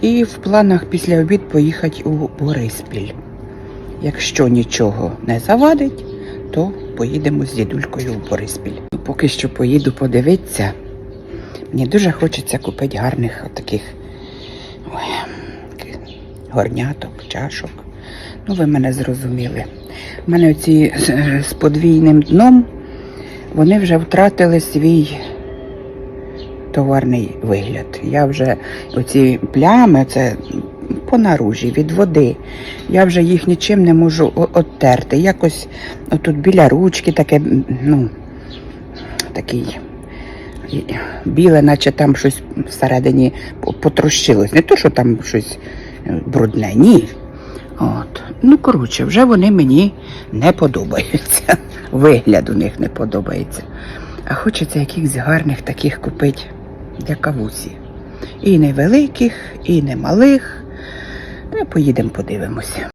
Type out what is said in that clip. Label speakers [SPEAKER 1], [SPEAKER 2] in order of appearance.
[SPEAKER 1] І в планах після обід поїхати у Бориспіль. Якщо нічого не завадить, то поїдемо з дідулькою в Бориспіль. Поки що поїду подивитися. Мені дуже хочеться купити гарних таких горняток, чашок. Ну, ви мене зрозуміли. У мене ці з, з подвійним дном, вони вже втратили свій товарний вигляд. Я вже оці плями, це по наружі від води. Я вже їх нічим не можу оттерти. Якось отут біля ручки таке, ну, такий біле, наче там щось всередині по- потрощилось. Не то, що там щось е, брудне, ні. От. Ну, коротше, вже вони мені не подобаються. Вигляд у них не подобається. А хочеться якихось гарних таких купити для кавусі. І невеликих, і не малих. Ну, поїдемо подивимося.